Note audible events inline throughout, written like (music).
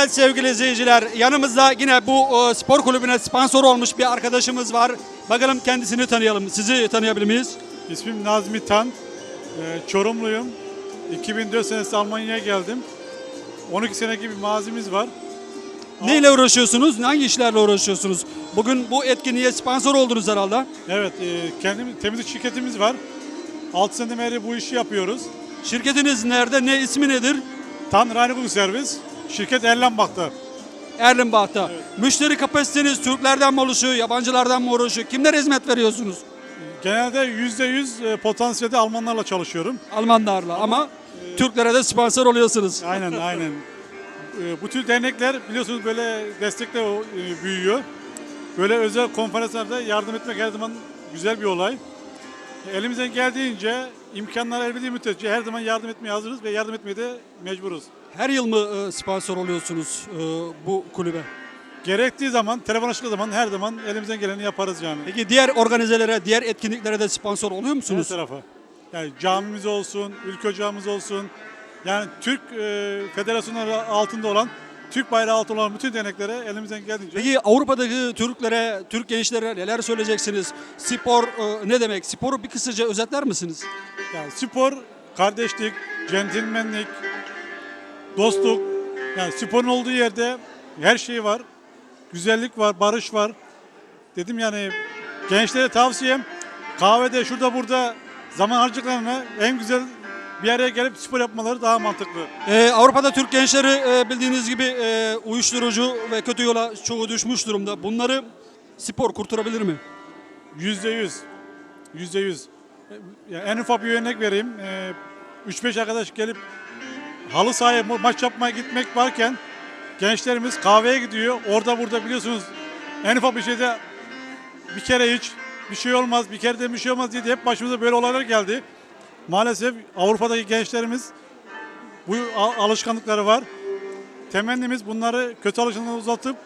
Evet sevgili izleyiciler yanımızda yine bu e, spor kulübüne sponsor olmuş bir arkadaşımız var. Bakalım kendisini tanıyalım. Sizi tanıyabilir miyiz? İsmim Nazmi Tan. Ee, Çorumluyum. 2004 senesi Almanya'ya geldim. 12 seneki bir mazimiz var. Neyle uğraşıyorsunuz? Hangi işlerle uğraşıyorsunuz? Bugün bu etkinliğe sponsor oldunuz herhalde. Evet, e, kendimiz temizlik şirketimiz var. 6 seneden beri bu işi yapıyoruz. Şirketiniz nerede? Ne ismi nedir? Tan Reinigung Servis. Şirket Erlenbach'ta. Erlenbach'ta. Müşteri kapasiteniz Türklerden mi oluşuyor, yabancılardan mı oluşuyor? Kimlere hizmet veriyorsunuz? Genelde %100 e, potansiyelde Almanlarla çalışıyorum. Almanlarla ama Türklere de sponsor oluyorsunuz. Aynen, (laughs) aynen. E, Bu tür dernekler biliyorsunuz böyle destekle e, büyüyor. Böyle özel konferanslarda yardım etmek her zaman güzel bir olay. Elimizden geldiğince imkanlar el verdiği müddetçe her zaman yardım etmeye hazırız ve yardım etmeye de mecburuz. Her yıl mı e, sponsor oluyorsunuz e, bu kulübe? Gerektiği zaman, telefon açıldığı zaman her zaman elimizden geleni yaparız yani. Peki diğer organizelere, diğer etkinliklere de sponsor oluyor Her musunuz? tarafa. Yani camimiz olsun, ülke ocağımız olsun. Yani Türk e, federasyonları altında olan, Türk bayrağı altında olan bütün derneklere elimizden geldiğince Peki Avrupa'daki Türklere, Türk gençlere neler söyleyeceksiniz? Spor e, ne demek? Sporu bir kısaca özetler misiniz? Yani spor, kardeşlik, centilmenlik, dostluk. Yani sporun olduğu yerde her şey var. Güzellik var, barış var. Dedim yani gençlere tavsiyem kahvede şurada burada zaman harcadıklarına en güzel bir araya gelip spor yapmaları daha mantıklı. Ee, Avrupa'da Türk gençleri e, bildiğiniz gibi e, uyuşturucu ve kötü yola çoğu düşmüş durumda. Bunları spor kurtarabilir mi? Yüzde yüz. Yüzde yüz. Ya en ufak bir örnek vereyim. Ee, 3-5 arkadaş gelip halı sahaya ma- maç yapmaya gitmek varken gençlerimiz kahveye gidiyor. Orada burada biliyorsunuz en ufak bir şeyde bir kere hiç bir şey olmaz, bir kere de bir şey olmaz diye de hep başımıza böyle olaylar geldi. Maalesef Avrupa'daki gençlerimiz bu alışkanlıkları var. Temennimiz bunları kötü alışkanlıkları uzatıp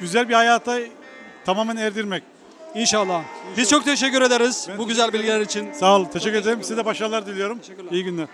güzel bir hayata tamamen erdirmek. İnşallah. Biz çok teşekkür ederiz Ben bu güzel bilgiler için. Sağ ol. Teşekkür ederim. Size de başarılar diliyorum. İyi günler.